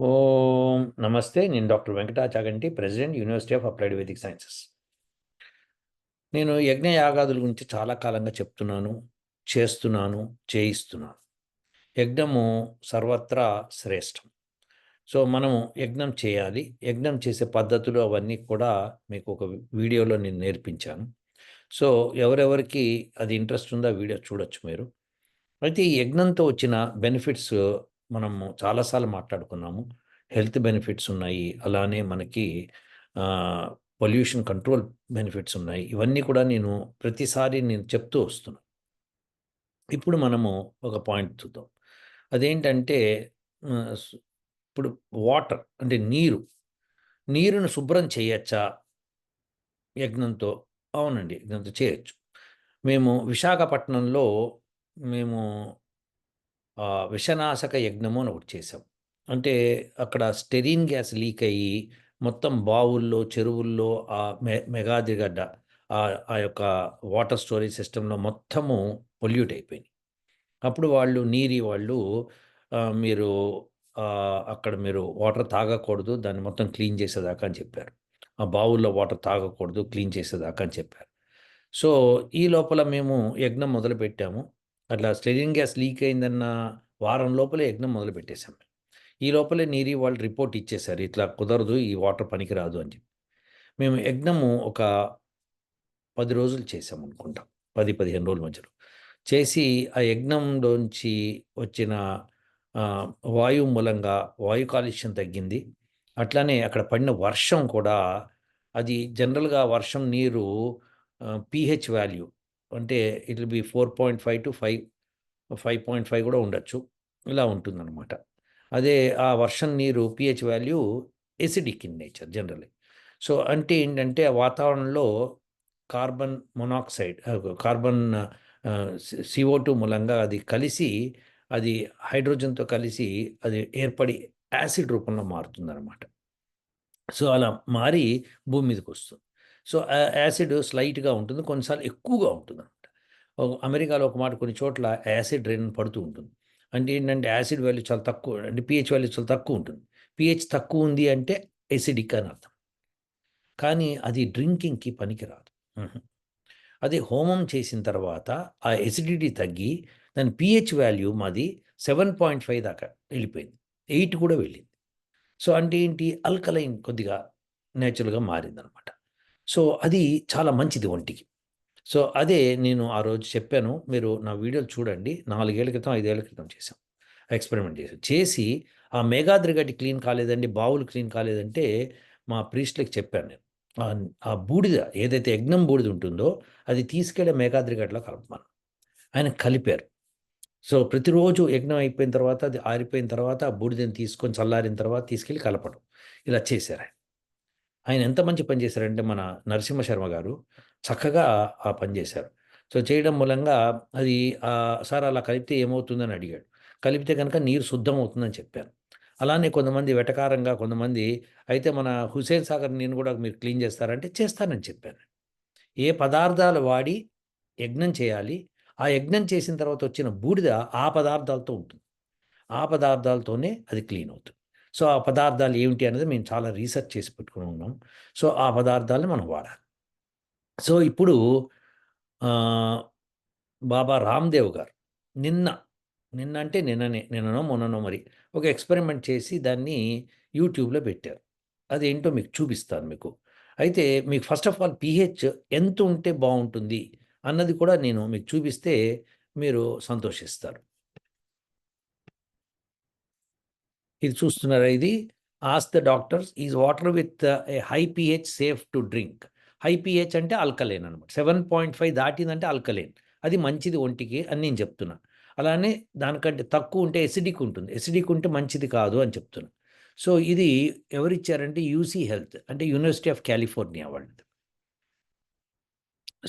ఓం నమస్తే నేను doctor Venkatachaganti president university of applied Vedic sciences. నేను యజ్ఞ యాగాదుల గురించి చాలా కాలంగా చెప్తున్నాను చేస్తున్నాను చేయిస్తున్నాను. యజ్ఞము సర్వత్రా శ్రేష్టం. సో మనము యజ్ఞం చేయాలి. యజ్ఞం చేసే పద్ధతులు అవన్నీ కూడా మీకు ఒక వీడియోలో నేను నేర్పించాను. సో ఎవరెవరికి అది ఇంట్రెస్ట్ ఉందో వీడియో చూడొచ్చు మీరు. అయితే ఈ యజ్ఞంతో వచ్చిన బెనిఫిట్స్ మనము చాలాసార్లు మాట్లాడుకున్నాము. హెల్త్ బెనిఫిట్స్ ఉన్నాయి. అలానే మనకి పొల్యూషన్ కంట్రోల్ బెనిఫిట్స్ ఉన్నాయి. ఇవన్నీ కూడా నేను ప్రతిసారి నేను చెప్తూ వస్తున్నాను ఇప్పుడు మనము ఒక పాయింట్ చూద్దాం. అదేంటంటే ఇప్పుడు వాటర్ అంటే నీరు. నీరును శుభ్రం చేయొచ్చా? యజ్ఞంతో? అవునండి. యజ్ఞంతో చేయొచ్చు. మేము విశాఖపట్నంలో మేము విషనాశక యజ్ఞము అని ఒకటి చేసాం అంటే అక్కడ స్టెరీన్ గ్యాస్ లీక్ అయ్యి మొత్తం బావుల్లో చెరువుల్లో ఆ మె మెగాదిగడ్డ ఆ ఆ యొక్క వాటర్ స్టోరేజ్ సిస్టంలో మొత్తము పొల్యూట్ అయిపోయింది. అప్పుడు వాళ్ళు నీరి వాళ్ళు మీరు అక్కడ మీరు వాటర్ తాగకూడదు దాన్ని మొత్తం క్లీన్ చేసేదాకా అని చెప్పారు. ఆ బావుల్లో వాటర్ తాగకూడదు క్లీన్ చేసేదాకా అని చెప్పారు. సో ఈ లోపల మేము యజ్ఞం మొదలుపెట్టాము. అట్లా స్టెరిన్ గ్యాస్ లీక్ అయిందన్న వారం లోపలే యజ్ఞం మొదలు పెట్టేశాం ఈ లోపలే నీరి వాళ్ళు రిపోర్ట్ ఇచ్చేశారు ఇట్లా కుదరదు ఈ వాటర్ పనికిరాదు అని చెప్పి. మేము యజ్ఞము ఒక పది రోజులు చేసాం అనుకుంటాం పది పదిహేను రోజుల మధ్యలో. చేసి ఆ యజ్ఞంలోంచి వచ్చిన వాయువు మూలంగా వాయు కాలుష్యం తగ్గింది. అట్లానే అక్కడ పడిన వర్షం కూడా అది జనరల్గా వర్షం నీరు పిహెచ్ వాల్యూ అంటే it be four point five to five five point five కూడా ఉండొచ్చు. ఇలా ఉంటుందన్నమాట. అదే ఆ వర్షం నీరు pH value acidic in nature generally so అంటే ఏంటంటే వాతావరణంలో carbon monoxide carbon CO two మూలంగా అది కలిసి అది హైడ్రోజన్తో కలిసి అది ఏర్పడి యాసిడ్ రూపంలో మారుతుందన్నమాట. సో అలా మారి భూమి మీదకి వస్తుంది. సో యాసిడ్ స్లైట్గా ఉంటుంది. కొన్నిసార్లు ఎక్కువగా ఉంటుంది అనమాట అమెరికాలో ఒక మాట కొన్ని చోట్ల యాసిడ్ రెయిన్ పడుతూ ఉంటుంది. అంటే ఏంటంటే యాసిడ్ వాల్యూ చాలా తక్కువ అంటే పిహెచ్ వాల్యూ చాలా తక్కువ ఉంటుంది. పిహెచ్ తక్కువ ఉంది అంటే ఎసిడిక్ అని అర్థం. కానీ అది డ్రింకింగ్కి పనికిరాదు. అది హోమం చేసిన తర్వాత ఆ ఎసిడిటీ తగ్గి దాని పిహెచ్ వాల్యూ మాది సెవెన్ పాయింట్ ఫైవ్ దాకా వెళ్ళిపోయింది. ఎయిట్ కూడా వెళ్ళింది. సో అంటే ఏంటి? అల్కలైన్ కొద్దిగా నేచురల్గా మారిందనమాట సో అది చాలా మంచిది ఒంటికి. సో అదే నేను ఆ రోజు చెప్పాను మీరు నా వీడియోలు చూడండి. నాలుగేళ్ళ క్రితం ఐదేళ్ళ క్రితం చేశాం. ఎక్స్పెరిమెంట్ చేసాం చేసి ఆ మేఘాద్రిగడ్డి క్లీన్ కాలేదండి బావులు క్లీన్ కాలేదంటే మా ప్రీస్ట్లకి చెప్పాను నేను. ఆ- బూడిద ఏదైతే యజ్ఞం బూడిద ఉంటుందో అది తీసుకెళ్ళి మేఘాద్రిగడ్డలో కలపమను. ఆయన కలిపారు. సో ప్రతిరోజు యజ్ఞం అయిపోయిన తర్వాత అది ఆరిపోయిన తర్వాత ఆ బూడిదని తీసుకొని చల్లారిన తర్వాత తీసుకెళ్ళి కలపడం. ఇలా చేశారు ఆయన. ఆయన ఎంత మంచి పని చేశారంటే మన నరసింహ శర్మ గారు చక్కగా ఆ పని చేశారు. సో చేయడం మూలంగా అది సార్ అలా కలిపితే ఏమవుతుందని అడిగాడు. కలిపితే కనుక నీరు శుద్ధం అవుతుందని చెప్పాను అలానే కొంతమంది వెటకారంగా కొంతమంది అయితే మన హుసేన్ సాగర్ నేను కూడా మీరు క్లీన్ చేస్తారంటే చేస్తానని చెప్పాను ఏ పదార్థాలు వాడి యజ్ఞం చేయాలి ఆ యజ్ఞం చేసిన తర్వాత వచ్చిన బూడిద ఆ పదార్థాలతో ఉంటుంది. ఆ పదార్థాలతోనే అది క్లీన్ అవుతుంది. సో ఆ పదార్థాలు ఏమిటి అనేది మేము చాలా రీసెర్చ్ చేసి పెట్టుకుని ఉన్నాం. సో ఆ పదార్థాలను మనం వాడాలి. సో ఇప్పుడు బాబా రామ్దేవ్ గారు నిన్న నిన్న అంటే నిన్ననే నిన్ననో మొన్ననో మరి ఒక ఎక్స్పెరిమెంట్ చేసి దాన్ని యూట్యూబ్లో పెట్టారు. అదేంటో మీకు చూపిస్తాను మీకు. అయితే మీకు ఫస్ట్ ఆఫ్ ఆల్ పిహెచ్ ఎంత ఉంటే బాగుంటుంది అన్నది కూడా నేను మీకు చూపిస్తే మీరు సంతోషిస్తారు. ఇది చూస్తున్నారా ఇది? As the doctors is water with a high pH safe to drink high pH అంటే అల్కలేన్ అనమాట సెవెన్ పాయింట్ ఫైవ్ దాటిందంటే అల్కలేన్ అది మంచిది ఒంటికి అని నేను చెప్తున్నా. అలానే దానికంటే తక్కువ ఉంటే ఎసిడిక్ ఉంటుంది. ఎసిడిక్ ఉంటే మంచిది కాదు అని చెప్తున్నా. సో ఇది ఎవరిచ్చారంటే యూసీ హెల్త్ అంటే యూనివర్సిటీ ఆఫ్ కాలిఫోర్నియా వాళ్ళది.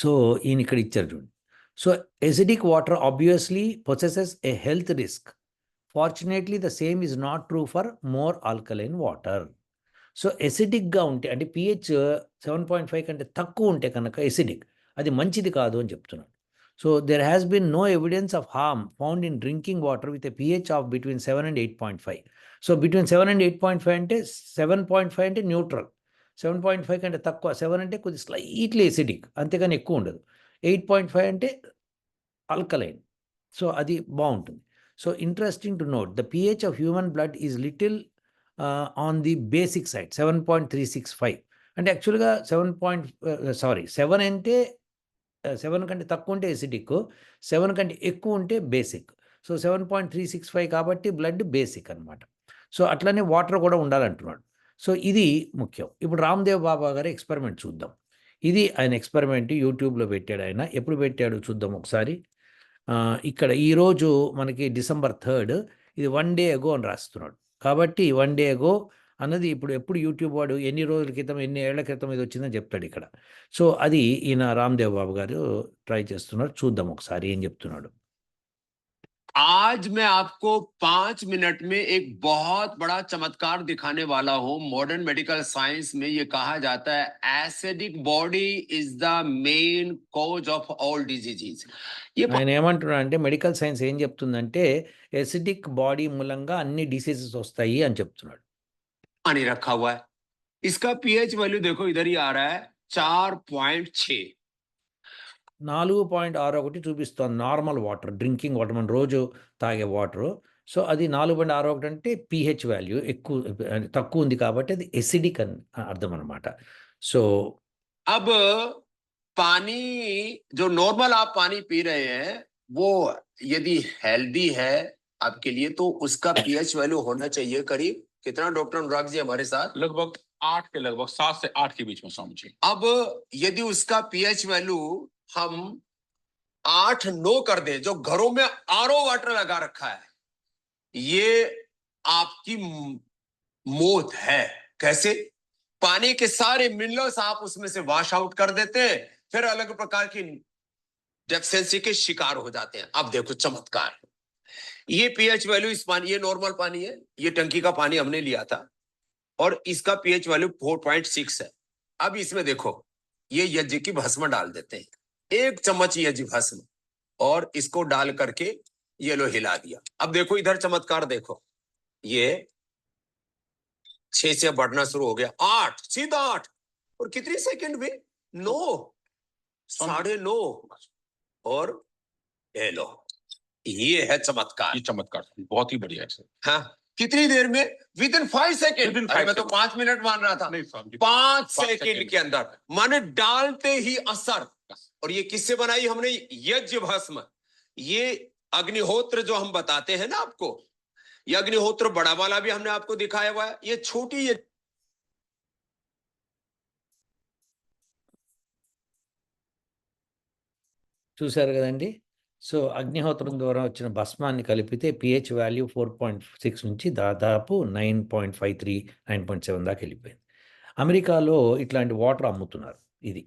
సో ఈయన ఇక్కడ ఇచ్చారు చూడండి. So acidic water obviously possesses a health risk fortunately the same is not true for more alkaline water so ఎసిడిక్గా ఉంటే అంటే పిహెచ్ సెవెన్ పాయింట్ ఫైవ్ కంటే తక్కువ ఉంటే కనుక ఎసిడిక్ అది మంచిది కాదు అని చెప్తున్నాను so there has been no evidence of harm found in drinking water with a pH of between seven and eight point five so between seven and eight point five అంటే సెవెన్ పాయింట్ ఫైవ్ అంటే neutral seven point five కంటే తక్కువ seven అంటే కొద్ది slightly acidic అంతేకాని ఎక్కువ ఉండదు. Eight point five అంటే అల్కలైన్ సో అది బాగుంటుంది. So interesting to note the pH of human blood is little on the basic side seven point three six five అంటే యాక్చువల్గా సెవెన్ పాయింట్ సారీ సెవెన్ అంటే seven కంటే తక్కువ ఉంటే ఎసిడిక్ సెవెన్ కంటే ఎక్కువ ఉంటే basic so seven point three six five కాబట్టి బ్లడ్ బేసిక్ అనమాట సో అట్లనే వాటర్ కూడా ఉండాలంటున్నాడు. సో ఇది ముఖ్యం. ఇప్పుడు రామ్దేవ్ బాబా గారి ఎక్స్పెరిమెంట్ చూద్దాం. ఇది ఆయన ఎక్స్పెరిమెంట్ యూట్యూబ్లో పెట్టాడు ఆయన. ఎప్పుడు పెట్టాడు చూద్దాం ఒకసారి. ఇక్కడ ఈరోజు మనకి డిసెంబర్ థర్డ్ ఇది వన్ డే ఎగో అని రాస్తున్నాడు. కాబట్టి వన్ డే ఎగో అన్నది ఇప్పుడు ఎప్పుడు యూట్యూబ్ వాడు ఎన్ని రోజుల క్రితం ఎన్ని ఏళ్ళ క్రితం ఇది వచ్చిందని చెప్తాడు ఇక్కడ. సో అది ఈయన రామ్దేవ్ బాబు గారు ట్రై చేస్తున్నారు. చూద్దాం ఒకసారి ఏం చెప్తున్నాడు. आज मैं आपको पांच मिनट में एक बहुत बड़ा चमत्कार दिखाने वाला हूं मॉडर्न मेडिकल साइंस में ये कहा जाता है acidic body is the main cause of all diseases ये ఆయన ఏమంటున్నాడు అంటే మెడికల్ సైన్స్ ఏం చెప్తుందంటే ఎసిడిక్ బాడీ మూలంగా అన్ని డిసీజెస్ వస్తాయి అని చెప్తున్నాడు पानी रखा हुआ है इसका पीएच वैल्यू देखो इधर ही आ रहा है चार पॉइंट छ నాలుగు పాయింట్ ఆరు ఒకటి చూపిస్తోంది నార్మల్ వాటర్ డ్రింకింగ్ వాటర్ మనం రోజు తాగే వాటర్ సో అది నాలుగు పాయింట్ ఆరు ఒకటి అంటే పిహెచ్ వాల్యూ ఎక్కువ తక్కువ ఉంది కాబట్టి అది ఎసిడిక్ అని అర్థం అనమాట సో अब पानी जो नॉर्मल आप पानी पी रहे हैं वो यदि हेल्दी है आपके लिए तो उसका पीएच वैल्यू होना चाहिए करीब कितना डॉक्टर अनुराग जी हमारे साथ लगभग आठ के लगभग सात से आठ के बीच में समझिए अब यदि उसका पीएच वैल्यू हम आठ नो कर दें, जो घरों में आरओ वाटर लगा रखा है, ये आपकी मौत है। कैसे? पानी के सारे मिनरल्स आप उसमें से वॉश आउट कर देते हैं, फिर अलग प्रकार की डेफिशिएंसी के शिकार हो जाते हैं। अब देखो, चमत्कार। ये पीएच वैल्यू इस पानी, ये नॉर्मल पानी है, ये टंकी का पानी हमने लिया था, और इसका पीएच वैल्यू 4.6 है। अब इसमें देखो, ये यज्ञ की भस्म डाल देते हैं। एक चम्मच यज्ञ भस्म और इसको डाल करके ये लो हिला दिया। अब देखो इधर चमत्कार देखो। ये छह से बढ़ना शुरू हो गया। आठ सीधा आठ। और कितनी सेकंड में? नौ। साढ़े नौ। और ये लो। ये है चमत्कार। ये चमत्कार। बहुत ही बढ़िया है हाँ। कितनी देर में? विद इन फाइव सेकेंड मैं तो पाँच मिनट मान रहा था। नहीं पाँच सेकंड के अंदर। माने डालते ही असर। और ये किससे बनाई हमने यज्ञ भस्म ये अग्निहोत्र जो हम बताते हैं ना आपको ये अग्निहोत्र बड़ा वाला भी हमने आपको दिखाया हुआ है ये छोटी ये చూశారు కదండి సో అగ్నిహోత్రం ద్వారా వచ్చిన భస్మాన్ని కలిపితే pH value four point six నుంచి దాదాపు nine point five three nine point seven దాకా వెళ్ళిపోయింది అమెరికాలో ఇట్లాంటి వాటర్ అమ్ముతున్నారు ఇది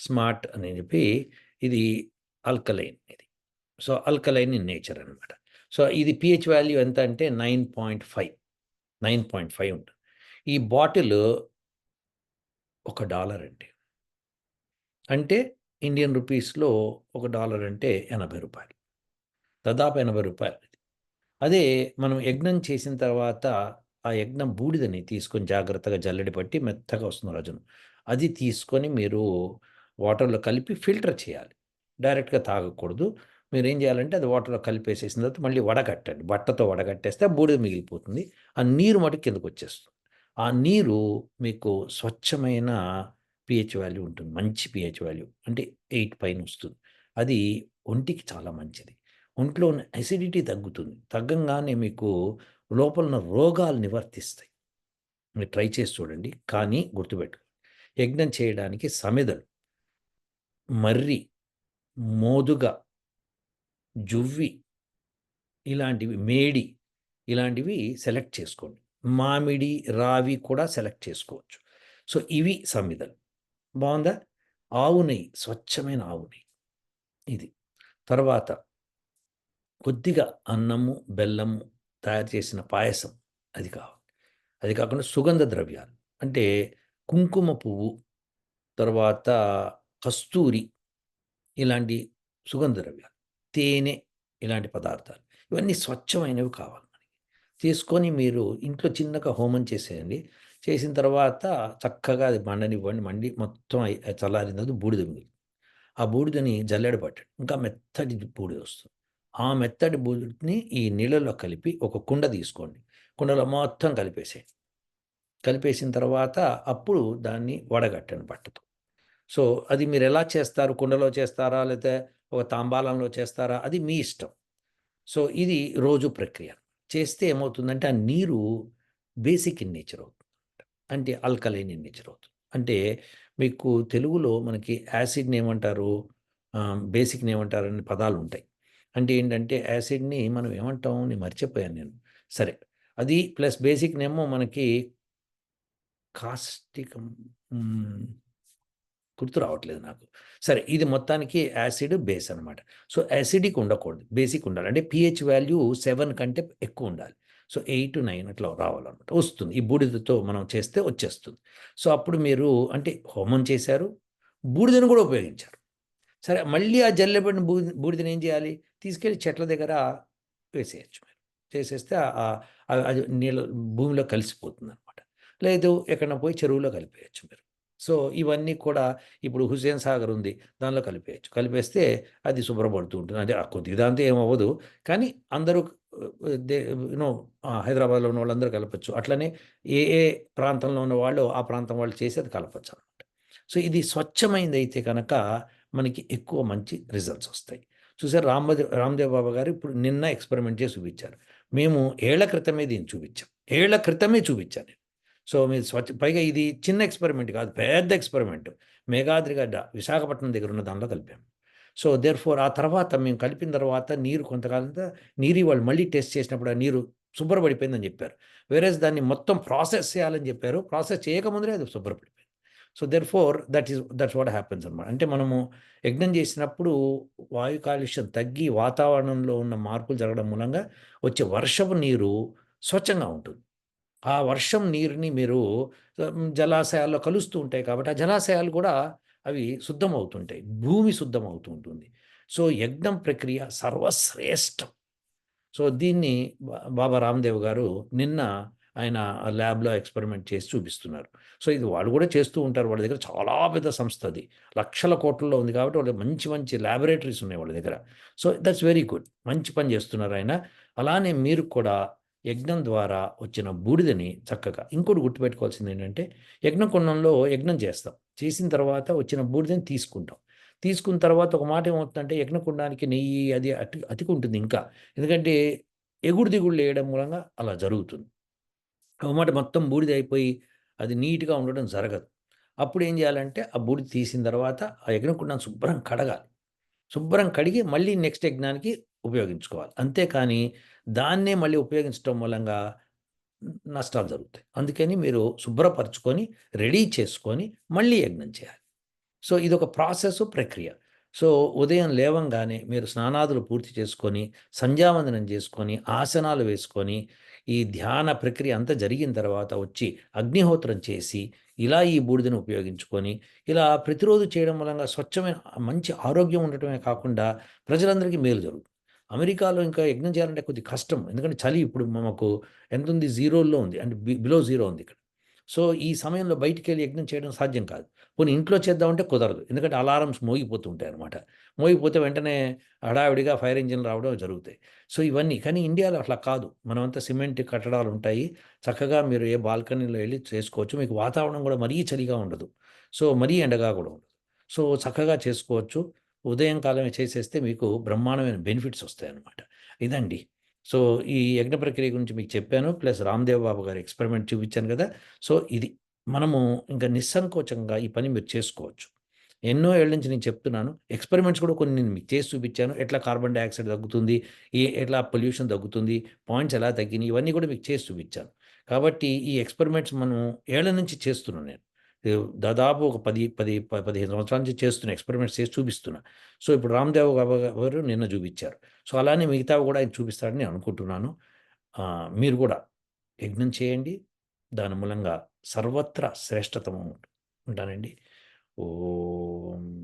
స్మార్ట్ అని చెప్పి ఇది అల్కలైన్ ఇది. సో అల్కలైన్ ఇన్ నేచర్ అనమాట సో ఇది పిహెచ్ వాల్యూ ఎంత అంటే nine point five. Nine point five ఉంటుంది. ఈ బాటిల్ ఒక డాలర్ అండి. అంటే ఇండియన్ రూపీస్లో ఒక డాలర్ అంటే ఎనభై రూపాయలు. దాదాపు ఎనభై రూపాయలు ఇది. అదే మనం యజ్ఞం చేసిన తర్వాత ఆ యజ్ఞం బూడిదని తీసుకొని జాగ్రత్తగా జల్లెడి పట్టి మెత్తగా వస్తుంది రజను. అది తీసుకొని మీరు వాటర్లో కలిపి ఫిల్టర్ చేయాలి. డైరెక్ట్గా తాగకూడదు. మీరు ఏం చేయాలంటే అది వాటర్లో కలిపేసేసిన తర్వాత మళ్ళీ వడగట్టండి. బట్టతో వడగట్టేస్తే బూడిద మిగిలిపోతుంది. ఆ నీరు మటుకు కిందకు వచ్చేస్తుంది. ఆ నీరు మీకు స్వచ్ఛమైన పిహెచ్ వాల్యూ ఉంటుంది. మంచి పిహెచ్ వాల్యూ అంటే ఎయిట్ పైన వస్తుంది. అది ఒంటికి చాలా మంచిది. ఒంట్లో ఉన్న అసిడిటీ తగ్గుతుంది. తగ్గంగానే మీకు లోపల ఉన్న రోగాలు నివర్తిస్తాయి. మీరు ట్రై చేసి చూడండి. కానీ గుర్తుపెట్టు యజ్ఞం చేయడానికి సమెదలు మర్రి మోదుగ జువ్వి ఇలాంటివి మేడి ఇలాంటివి సెలెక్ట్ చేసుకోండి. మామిడి రావి కూడా సెలెక్ట్ చేసుకోవచ్చు. సో ఇవి సమిదలు బాగుందా? ఆవు నెయ్యి స్వచ్ఛమైన ఆవు నెయ్యి. ఇది. తర్వాత కొద్దిగా అన్నము బెల్లము తయారు చేసిన పాయసం అది కావాలి. అది కాకుండా సుగంధ ద్రవ్యాలు. అంటే కుంకుమ పువ్వు తర్వాత కస్తూరి ఇలాంటి సుగంధ ద్రవ్యాలు తేనె ఇలాంటి పదార్థాలు ఇవన్నీ స్వచ్ఛమైనవి కావాలి మనకి. తీసుకొని మీరు ఇంట్లో చిన్నగా హోమం చేసేయండి. చేసిన తర్వాత చక్కగా అది మండనివ్వండి. మండి మొత్తం చల్లారిన తర్వాత బూడిద మిగిలి ఆ బూడిదని జల్లెడ పట్టండి. ఇంకా మెత్తటి బూడిద వస్తుంది. ఆ మెత్తటి బూడిదని ఈ నీళ్ళలో కలిపి ఒక కుండ తీసుకోండి. కుండలో మొత్తం కలిపేసేయండి. కలిపేసిన తర్వాత అప్పుడు దాన్ని వడగట్టండి బట్టతో. సో అది మీరు ఎలా చేస్తారు? కుండలో చేస్తారా? లేకపోతే ఒక తాంబాలంలో చేస్తారా? అది మీ ఇష్టం. సో ఇది రోజు ప్రక్రియ. చేస్తే ఏమవుతుందంటే ఆ నీరు బేసిక్ ఇన్ నేచర్ అవుతుంది. అంటే అల్కలైన్ ఇన్ నేచర్ అవుతుంది. అంటే మీకు తెలుగులో మనకి యాసిడ్ని ఏమంటారు బేసిక్ని ఏమంటారు అనే పదాలు ఉంటాయి. అంటే ఏంటంటే యాసిడ్ని మనం ఏమంటాం? నేను మర్చిపోయాను నేను. సరే. అది ప్లస్ బేసిక్నేమో మనకి కాస్టికం గుర్తు రావట్లేదు నాకు. సరే ఇది మొత్తానికి యాసిడ్ బేస్ అనమాట సో యాసిడిక్ ఉండకూడదు. బేసిక్ ఉండాలి. అంటే పిహెచ్ వాల్యూ సెవెన్ కంటే ఎక్కువ ఉండాలి. సో ఎయిట్ నైన్ అట్లా రావాలన్నమాట. వస్తుంది. ఈ బూడిదతో మనం చేస్తే వచ్చేస్తుంది. సో అప్పుడు మీరు అంటే హోమం చేశారు. బూడిదను కూడా ఉపయోగించారు. సరే మళ్ళీ ఆ జల్లెబడిన బూ బూడిదని ఏం చేయాలి? తీసుకెళ్ళి చెట్ల దగ్గర వేసేయచ్చు మీరు. చేసేస్తే అది నీళ్ళ భూమిలో కలిసిపోతుంది అనమాట లేదు ఎక్కడ పోయి చెరువులో కలిపేయచ్చు మీరు. సో ఇవన్నీ కూడా ఇప్పుడు హుస్సేన్ సాగర్ ఉంది దానిలో కలిపేయచ్చు. కలిపేస్తే అది శుభ్రపడుతూ ఉంటుంది. అంటే ఆ కొద్ది దాంతో ఏమవ్వదు. కానీ అందరూ యూనో హైదరాబాద్లో ఉన్న వాళ్ళందరూ కలపచ్చు. అట్లనే ఏ ఏ ప్రాంతంలో ఉన్న వాళ్ళు ఆ ప్రాంతం వాళ్ళు చేసి అది కలపచ్చు అనమాట సో ఇది స్వచ్ఛమైంది అయితే కనుక మనకి ఎక్కువ మంచి రిజల్ట్స్ వస్తాయి. చూసారు రామదేవ్ రామ్దేవ్ బాబా గారు ఇప్పుడు నిన్న ఎక్స్పెరిమెంట్ చేసి చూపించారు. మేము ఏళ్ళ క్రితమే దీన్ని చూపించాం. ఏళ్ళ క్రితమే చూపించాను సో మీరు స్వచ్ఛ పైగా ఇది చిన్న ఎక్స్పెరిమెంట్ కాదు పెద్ద ఎక్స్పెరిమెంట్. మేఘాద్రిగడ్డ విశాఖపట్నం దగ్గర ఉన్న దానిలో కలిపాము. సో దేర్ ఫోర్ ఆ తర్వాత మేము కలిపిన తర్వాత నీరు కొంతకాలం నీరు వాళ్ళు మళ్ళీ టెస్ట్ చేసినప్పుడు ఆ నీరు శుభ్రపడిపోయిందని చెప్పారు. వేరేస్ దాన్ని మొత్తం ప్రాసెస్ చేయాలని చెప్పారు ప్రాసెస్ చేయకముందే అది శుభ్రపడిపోయింది. So there for that is that's what happens అనమాట అంటే మనము యజ్ఞం చేసినప్పుడు వాయు కాలుష్యం తగ్గి వాతావరణంలో ఉన్న మార్పులు జరగడం మూలంగా వచ్చే వర్షపు నీరు స్వచ్ఛంగా ఉంటుంది. ఆ వర్షం నీరుని మీరు జలాశయాల్లో కలుస్తూ ఉంటాయి కాబట్టి ఆ జలాశయాలు కూడా అవి శుద్ధం అవుతుంటాయి భూమి శుద్ధం అవుతూ ఉంటుంది సో యజ్ఞం ప్రక్రియ సర్వశ్రేష్టం. సో దీన్ని బా- బాబా రామ్దేవ్ గారు నిన్న ఆయన ల్యాబ్లో ఎక్స్పెరిమెంట్ చేసి చూపిస్తున్నారు. సో ఇది వాళ్ళు కూడా చేస్తూ ఉంటారు. వాళ్ళ దగ్గర చాలా పెద్ద సంస్థ అది. లక్షల కోట్లలో ఉంది కాబట్టి వాళ్ళ మంచి మంచి ల్యాబొరేటరీస్ ఉన్నాయి వాళ్ళ దగ్గర. So that's very good. మంచి పని చేస్తున్నారు ఆయన. అలానే మీరు కూడా యజ్ఞం ద్వారా వచ్చిన బూడిదని చక్కగా ఇంకోటి గుర్తుపెట్టుకోవాల్సింది ఏంటంటే యజ్ఞకుండంలో యజ్ఞం చేస్తాం. చేసిన తర్వాత వచ్చిన బూడిదని తీసుకుంటాం. తీసుకున్న తర్వాత ఒక మాట ఏమవుతుందంటే యజ్ఞకుండానికి నెయ్యి అది అతి అతికుంటుంది ఇంకా. ఎందుకంటే ఎగుడు దిగుడు వేయడం మూలంగా అలా జరుగుతుంది. ఒక మాట మొత్తం బూడిద అయిపోయి అది నీట్గా ఉండడం జరగదు. అప్పుడు ఏం చేయాలంటే ఆ బూడిద తీసిన తర్వాత ఆ యజ్ఞకుండాన్ని శుభ్రం కడగాలి. శుభ్రం కడిగి మళ్ళీ నెక్స్ట్ యజ్ఞానికి ఉపయోగించుకోవాలి. అంతేకాని దాన్నే మళ్ళీ ఉపయోగించడం మూలంగా నష్టాలు జరుగుతాయి. అందుకని మీరు శుభ్రపరచుకొని రెడీ చేసుకొని మళ్ళీ యజ్ఞం చేయాలి. సో ఇది ఒక ప్రాసెస్ ప్రక్రియ. సో ఉదయం లేవంగానే మీరు స్నానాదులు పూర్తి చేసుకొని సంధ్యావందనం చేసుకొని ఆసనాలు వేసుకొని ఈ ధ్యాన ప్రక్రియ అంతా జరిగిన తర్వాత వచ్చి అగ్నిహోత్రం చేసి ఇలా ఈ బూడిదను ఉపయోగించుకొని ఇలా ప్రతిరోజు చేయడం మూలంగా స్వచ్ఛమైన మంచి ఆరోగ్యం ఉండటమే కాకుండా ప్రజలందరికీ మేలు జరుగుతుంది. అమెరికాలో ఇంకా యజ్ఞం చేయాలంటే కొద్ది కష్టం. ఎందుకంటే చలి ఇప్పుడు మాకు ఎంత ఉంది జీరోలో ఉంది. అంటే బిలో జీరో ఉంది ఇక్కడ. సో ఈ సమయంలో బయటికి వెళ్ళి యజ్ఞం చేయడం సాధ్యం కాదు. పోనీ ఇంట్లో చేద్దామంటే కుదరదు. ఎందుకంటే అలారమ్స్ మోగిపోతుంటాయి అనమాట మోగిపోతే వెంటనే హడావిడిగా ఫైర్ ఇంజిన్ రావడం జరుగుతాయి. సో ఇవన్నీ. కానీ ఇండియాలో అట్లా కాదు. మనమంతా సిమెంట్ కట్టడాలు ఉంటాయి. చక్కగా మీరు ఏ బాల్కనీలో వెళ్ళి చేసుకోవచ్చు. మీకు వాతావరణం కూడా మరీ చలిగా ఉండదు. సో మరీ ఎండగా కూడా ఉండదు. సో చక్కగా చేసుకోవచ్చు. ఉదయం కాలమే చేసేస్తే మీకు బ్రహ్మాండమైన బెనిఫిట్స్ వస్తాయి అన్నమాట ఇదండి. సో ఈ యజ్ఞ ప్రక్రియ గురించి మీకు చెప్పాను ప్లస్ రామ్దేవ్ బాబు గారి ఎక్స్పెరిమెంట్ చూపించాను కదా! సో ఇది మనము ఇంకా నిస్సంకోచంగా ఈ పని మీరు చేసుకోవచ్చు. ఎన్నో ఏళ్ళ నుంచి నేను చెప్తున్నాను ఎక్స్పెరిమెంట్స్ కూడా కొన్ని నేను మీకు చేసి చూపించాను. ఎట్లా కార్బన్ డైఆక్సైడ్ తగ్గుతుంది ఏ ఎట్లా పొల్యూషన్ తగ్గుతుంది పాయింట్స్ ఎలా తగ్గినాయి ఇవన్నీ కూడా మీకు చేసి చూపించాను. కాబట్టి ఈ ఎక్స్పెరిమెంట్స్ మనం ఏళ్ళ నుంచి చేస్తున్నాను నేను. దాదాపు ఒక పది పది పదిహేను సంవత్సరాల నుంచి చేస్తున్న ఎక్స్పెరిమెంట్స్ చేసి చూపిస్తున్నా. సో ఇప్పుడు రామ్దేవ్ బాబా గారు నిన్న చూపించారు. సో అలానే మిగతావి కూడా ఆయన చూపిస్తారని నేను అనుకుంటున్నాను. మీరు కూడా యజ్ఞం చేయండి. దాని మూలంగా సర్వత్రా శ్రేష్టతమ ఉంటానండి. ఓ.